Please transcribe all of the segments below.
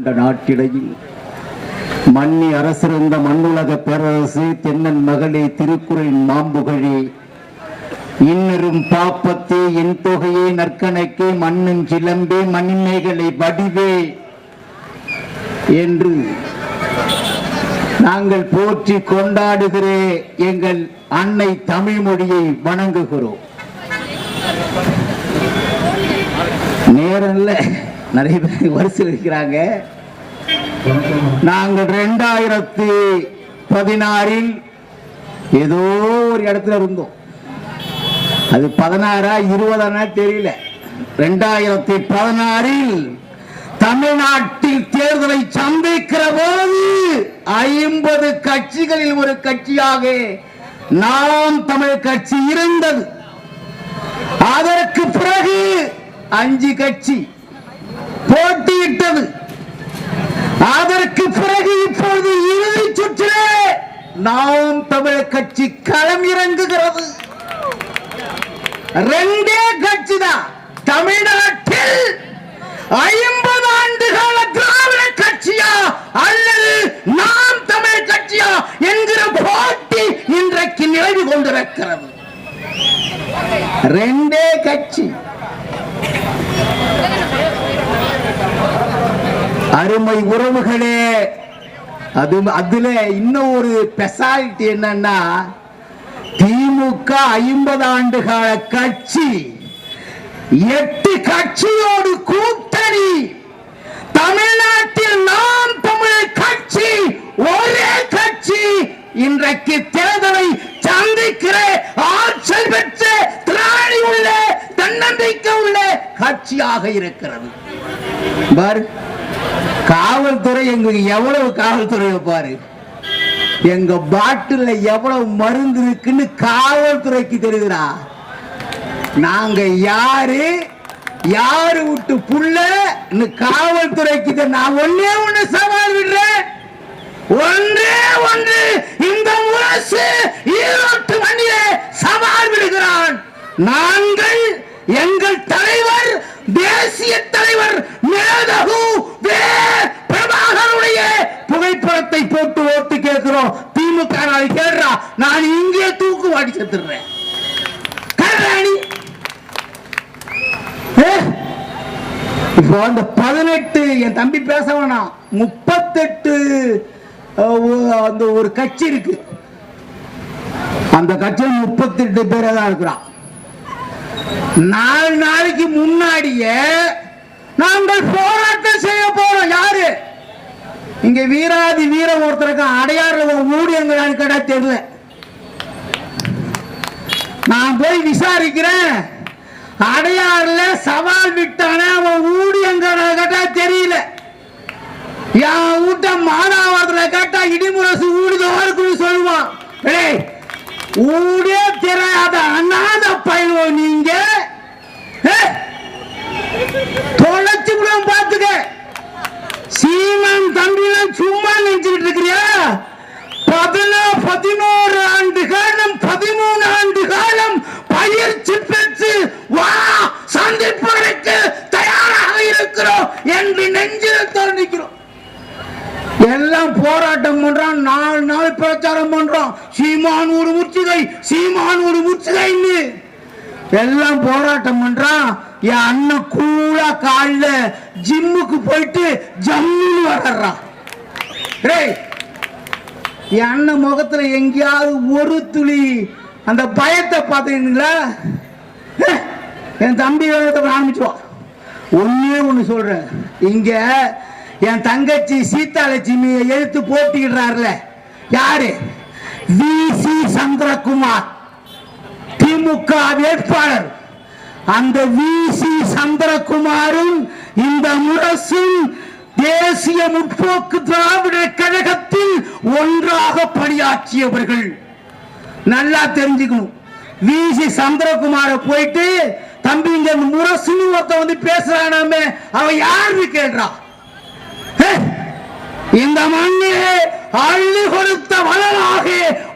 இந்த நாட்டிடையில் மன்னி அரசிருந்த மண்ணுலக பேரரசு தென்னன் மகளே திருக்குறள் மாம்புகழே இன்னரும் பாப்பத்தே என் தொகையே நற்கணக்கே மண்ணும் சிலம்பே மணிமேகலை வடிவே என்று நாங்கள் போற்றி கொண்டாடுகிற எங்கள் அன்னை தமிழ் மொழியை வணங்குகிறோம். நேரம் நிறைய பேர் வரிசையில் இருக்கிறாங்க. நாங்கள் ரெண்டாயிரத்தி பதினாறில் ஏதோ ஒரு இடத்துல இருந்தோம். அது பதினாறா இருபதானா தெரியல. ரெண்டாயிரத்தி பதினாறில் தமிழ்நாட்டில் தேர்தலை சந்திக்கிற போது ஐம்பது கட்சிகளில் ஒரு கட்சியாக நாம் தமிழ் கட்சி இருந்தது. அதற்கு பிறகு அஞ்சு கட்சி போட்டியிட்டது. அதற்கு பிறகு இப்பொழுது இறுதி சுற்றிலே நாம் தமிழ் கட்சி களம் இறங்குகிறது. ரெண்டே கட்சி தான் தமிழ்நாட்டில் ஐம்பது ஆண்டு கால திராவிட கட்சியா அல்லது நாம் தமிழ் கட்சியா என்கிற போட்டி இன்றைக்கு நிலவி கொண்டிருக்கிறது. ரெண்டே கட்சி. அருமை உறவுகளே அது அதுல இன்னும் ஒரு ஸ்பெஷாலிட்டி என்னன்னா திமுக ஐம்பது ஆண்டு கால கட்சி எட்டு கட்சியோடு கூட்டணி. தமிழ்நாட்டில் நாம் தமிழ் கட்சி ஒரே கட்சி. இன்றைக்கு தேர்தலை சந்திக்கிற ஆற்றல் பெற்ற திராணி உள்ள தன்னம்பிக்கை உள்ள கட்சியாக இருக்கிறது. பாரு காவல்துறை எங்களுக்கு எவ்வளவு காவல்துறை பாரு எங்க பாட்டில் எவ்வளவு மருந்து இருக்குன்னு காவல்துறைக்கு தெரியுதுடா. நாங்க யாரு? யாரு விட்டு புள்ள? காவல்துறைக்கு நான் ஒன்னே ஒண்ணு சவால் விடுறேன். ஒன்றே ஒன்று இந்த முரசு ஈரோட்டு மண்ணிலே சவால் விடுகிறான். நான் எங்கள் தலைவர் தேசிய தலைவர் மேதகு வே பிரபாகருடைய புகைப்படத்தை போட்டு ஓட்டு கேட்கிறோம் திமுக நாளை கேடுறா நான் இங்கே தூக்கு வாடி செத்துடுறேன் கருணாணி ஏ? இப்போ அந்த பதினெட்டு என் தம்பி பேச வேணாம். முப்பத்தெட்டு அந்த ஒரு கட்சி இருக்கு. அந்த கட்சியில் முப்பத்தெட்டு பேரே தான் இருக்கிறான். நாலு நாளைக்கு முன்னாடியே நாங்கள் போராட்டம் செய்ய போறோம். யாரு? இங்க வீராதி வீரம் ஒருத்தருக்கு அடையாறு ஊழியங்களான்னு கேட்டா தெரியல. நான் போய் விசாரிக்கிறேன். அடையாறுல சவால் விட்டானே அவன் ஊடியங்கிறத கேட்டா தெரியல. என் வீட்ட மாதாவரத்துல கேட்டா இடி ஊடுதவா இருக்குன்னு சொல்லுவான் ஏய் ஊடே தெரியாத அண்ணாத பயில்வோ நீங்க ஏய், தொலைச்சு கூட பாத்துக்க சீமன் தம்பிலாம் சும்மா நினைச்சுக்கிட்டு இருக்கிறியா பதினா பதினோரு ஆண்டு காலம் பதிமூணு ஆண்டு காலம் பயிற்சி பெற்று வா சந்திப்பதற்கு தயாராக இருக்கிறோம் என்று நெஞ்சில் திறந்திக்கிறோம் எல்லாம் போராட்டம் பண்றான் நாலு நாள் பிரச்சாரம் பண்றோம் சீமான் ஒரு முற்றுகை சீமான் ஒரு முற்றுகைன்னு. எல்லாம் போராட்டம் பண்றான் என் அண்ணன் கூலா கால்ல ஜிம்முக்கு போயிட்டு ஜம்முன்னு வர்றான் டேய் என் அண்ணன் முகத்துல எங்கேயாவது ஒரு துளி அந்த பயத்தை பார்த்தீங்களா என் தம்பி வேகத்தை ஆரம்பிச்சுவான் ஒன்னே ஒண்ணு சொல்றேன். இங்க என் தங்கச்சி சீதாலட்சுமியை எழுத்து போட்டிடுறாருல யாரு? வி சி சந்திரகுமார் திமுக வேட்பாளர். அந்த வி சி சந்திரகுமாரும் இந்த முரசும் தேசிய முற்போக்கு திராவிட கழகத்தில் ஒன்றாக பணியாற்றியவர்கள். நல்லா தெரிஞ்சுக்கணும். வி சி சந்திரகுமார போயிட்டு தம்பி இங்க முரசுன்னு ஒருத்தன் வந்து பேசுறானாமே அவன் யாருன்னு கேள்றா இந்த மண்ணிலே அள்ளி கொடுத்த வளராக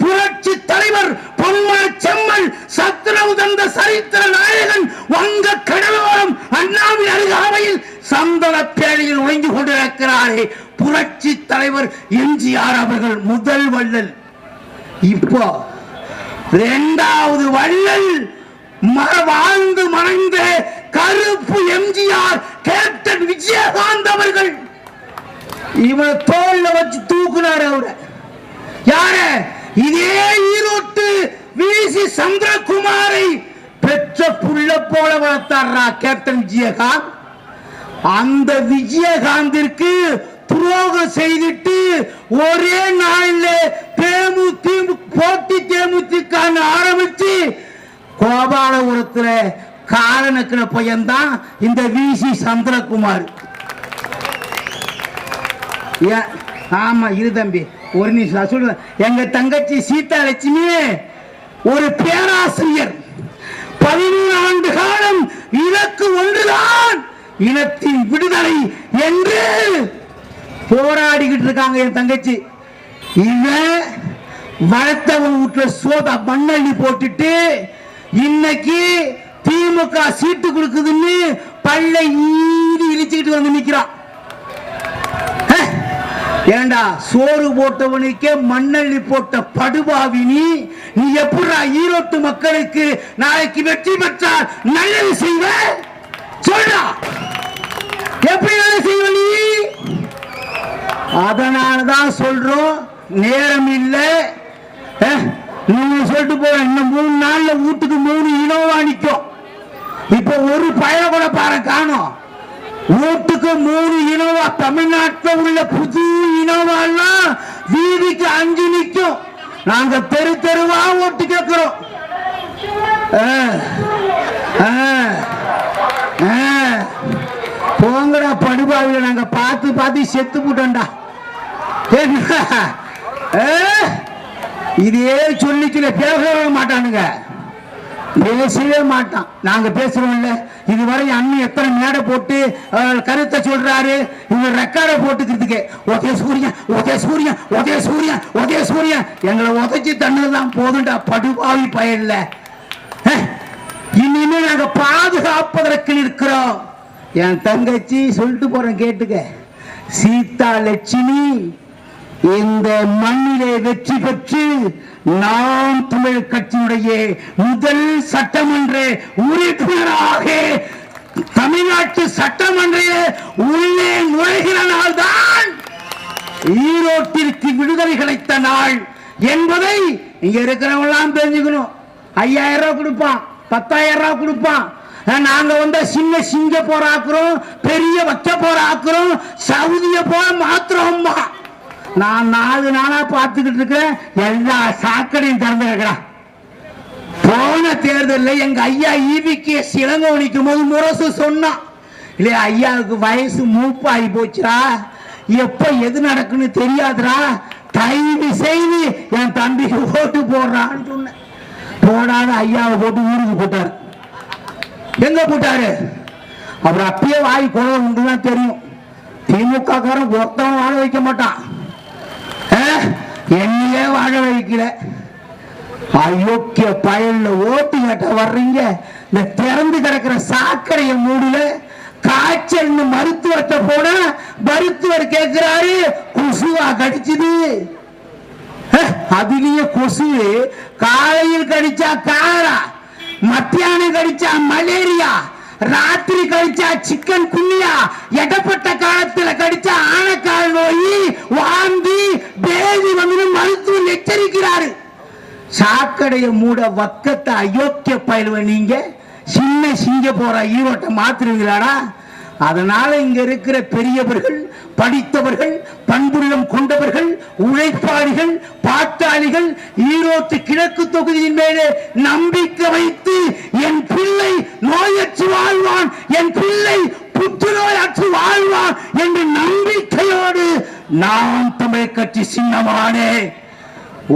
புரட்சி தலைவர் பொம்மல் செம்மல் சத்துணவு தந்த சரித்திர நாயகன் வங்க கடலோரம் அண்ணாவின் அருகாமையில் சந்தன பேழையில் ஒழிந்து கொண்டிருக்கிறாரே புரட்சி தலைவர் எம்ஜிஆர் அவர்கள் முதல் வள்ளல். இப்போ இரண்டாவது வள்ளல் வாழ்ந்து மறைந்த கருப்பு எம்ஜிஆர் கேப்டன் விஜயகாந்த் அவர்கள். இவனை தோல்ல வச்சு தூக்குனாரு அவரை. யார? இதே ஈரோட்டு விசி சந்திரகுமாரை பெற்ற புள்ள போல வளர்த்தாரா கேப்டன் விஜயகாந்த். அந்த விஜயகாந்திற்கு துரோகம் செய்துட்டு ஒரே நாள்ல தேமுதிமு போட்டி தேமுதிக ஆரம்பிச்சு கோபாலபுரத்தில் காலனுக்கிற பையன்தான் இந்த விசி சந்திரகுமார். ஏன் ஆமா இரு தம்பி. ஒரு நிமிஷம் நான் எங்கள் எங்க தங்கச்சி சீதா லட்சுமி ஒரு பேராசிரியர். பதிமூணு ஆண்டு காலம் இலக்கு ஒன்றுதான் இனத்தின் விடுதலை என்று போராடிக்கிட்டு இருக்காங்க என் தங்கச்சி. இவன் வளர்த்தவன் வீட்டுல சோதா மண்ணள்ளி போட்டுட்டு இன்னைக்கு திமுக சீட்டு கொடுக்குதுன்னு பல்லை ஈதி இழிச்சுக்கிட்டு வந்து நிக்கிறான். ஏண்டா சோறு போட்டவனுக்கே மண்ணள்ளி போட்ட படுபாவி நீ நீ எப்படா ஈரோட்டு மக்களுக்கு நாளைக்கு வெற்றி பெற்றால் நல்லது செய்வ? சொல்றா. எப்படி நல்லது செய்வ நீ? அதனாலதான் சொல்றோம் நேரம் இல்லை. நீங்க சொல்லிட்டு போற இன்னும் மூணு நாள்ல வீட்டுக்கு மூணு இனோவா நிற்கும் இப்ப ஒரு பய கூட பாரு காணோம். நூற்றுக்கு மூணு இனோவா தமிழ்நாட்டில் உள்ள புது இனோவா எல்லாம் வீதிக்கு அஞ்சு நிற்கும் நாங்க தெரு தெருவா ஓட்டு கேட்கிறோம். போங்கடா படுபாவில நாங்க பார்த்து பார்த்து செத்து போட்டோம்டா. என்ன? இதே சொல்லி பேசவே மாட்டானுங்க. பேசவே மாட்டான். நாங்க பேசுறோம்ல இதுவரை அண்ணன் எத்தனை மேடை போட்டு கருத்தை சொல்றாரு இவங்க ரெக்கார்டை போட்டுக்கிறதுக்கு. ஒதே சூரியன் ஒதே சூரியன் ஒதே சூரியன் ஒதே சூரியன். எங்களை உதைச்சி தண்ணதான் போதுண்டா படுபாவி பயன்ல இனிமே நாங்க பாதுகாப்பதற்கு இருக்கிறோம் என் தங்கச்சி சொல்லிட்டு போறேன் கேட்டுக்க. சீதா லட்சுமி இந்த மண்ணிலே வெற்றி பெற்று நாம் தமிழ் கட்சியுடைய முதல் சட்டமன்ற உறுப்பினராக தமிழ்நாட்டு சட்டமன்ற உள்ளே நுழைகிற நாள்தான் ஈரோட்டிற்கு விடுதலை கிடைத்த நாள் என்பதை இங்க இருக்கிறவங்களாம் தெரிஞ்சுக்கணும். ஐயாயிரம் ரூபாய் கொடுப்பான் பத்தாயிரம் ரூபாய் கொடுப்பான். நாங்க வந்து சின்ன சிங்க போராக்குறோம் பெரிய வச்ச போராக்குறோம் சவுதிய போல மாத்திரம்மா நான் நாலு நாளா பார்த்துக்கிட்டு இருக்கிறேன். எல்லா சாக்கடையும் திறந்து இருக்கிறான் போன தேர்தலில் எங்க ஐயா ஈவிக்கு சிலங்க நிற்கும் போது முரசு சொன்னான் இல்லையா ஐயாவுக்கு வயசு மூப்பாகி போச்சுரா எப்ப எது நடக்குன்னு தெரியாதுடா. தயவு செய்து என் தம்பிக்கு ஓட்டு போடுறான்னு சொன்னேன். போடாத ஐயாவை போட்டு ஊருக்கு போட்டாரு. எங்க போட்டாரு? அப்புறம் அப்பயே வாய் குழந்தை உண்டுதான் தெரியும். திமுக காரன் ஒருத்தவன் வாழ வைக்க மாட்டான். என்னையே வாழ வைக்கல அயோக்கிய பயல்ல ஓட்டு கட்ட வர்றீங்க. இந்த திறந்து கிடக்கிற சாக்கடைய மூடல காய்ச்சல்னு மருத்துவத்தை போனா மருத்துவர் கேட்கிறாரு கொசுவா கடிச்சது. அதுலயே கொசு காலையில் கடிச்சா காரா மத்தியானம் கடிச்சா மலேரியா ராத்திரி கடிச்சா சிக்கன் குன்னியா? எடப்பட்ட காலத்துல கடிச்சா ஆனக்கால் நோய் வாந்தி பேதி வந்து மருத்துவம் எச்சரிக்கிறாரு. சாக்கடைய மூட வக்கத்தை அயோக்கிய பயிலுவ நீங்க? சின்ன சிங்க போற ஈரோட்டை மாத்துறீங்களாடா அதனால இங்க இருக்கிற பெரியவர்கள் படித்தவர்கள் பண்புள்ளம் கொண்டவர்கள் உழைப்பாளிகள் பாட்டாளிகள் ஈரோட்டு கிழக்கு தொகுதியின் மேலே நம்பிக்கை வைத்து என் பிள்ளை நோயற்று வாழ்வான் என் பிள்ளை புற்றுநோயற்று வாழ்வான் என்று நம்பிக்கையோடு நாம் தமிழ் கட்சி சின்னமானே.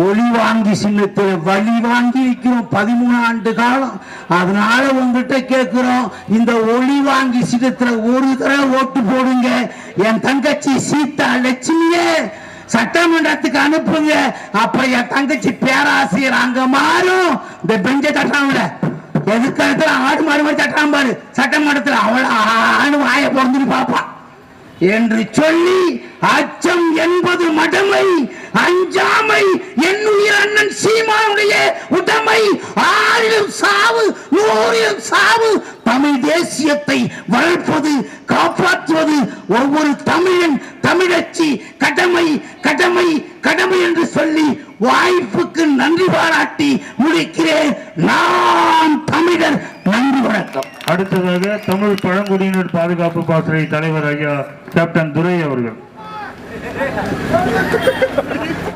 ஒளி வாங்கி சின்னத்தில் வழி வாங்கி இருக்கிறோம் பதிமூணு ஆண்டு காலம். அதனால உங்ககிட்ட கேட்கிறோம் இந்த ஒளி வாங்கி சின்னத்தில் ஒரு தடவை ஓட்டு போடுங்க. என் தங்கச்சி சீதா லட்சுமியே சட்டமன்றத்துக்கு அனுப்புங்க. அப்ப என் தங்கச்சி பேராசிரியர் அங்க மாறும். இந்த பெஞ்ச தட்டாமல எதிர்காலத்துல ஆடு மாடு மாதிரி தட்டாம்பாரு சட்டமன்றத்தில் அவள ஆணு வாய பிறந்துட்டு பாப்பான் என்று சொல்லி அச்சம் என்பது மடமை அஞ்சாமை என்னுயிர் அண்ணன் சீமானுடைய உடமை ஆயிரம் சாவு நூறிலும் சாவு தமிழ் தேசியத்தை வளர்ப்பது காப்பாற்றுவது ஒவ்வொரு தமிழன் தமிழச்சி கடமை கடமை கடமை என்று சொல்லி வாய்ப்புக்கு நன்றி பாராட்டி முடிக்கிறேன். நான் தமிழர் நன்றி வணக்கம். அடுத்ததாக தமிழ் பழங்குடியினர் பாதுகாப்பு பாசறை தலைவர் ஐயா கேப்டன் துரை அவர்கள்.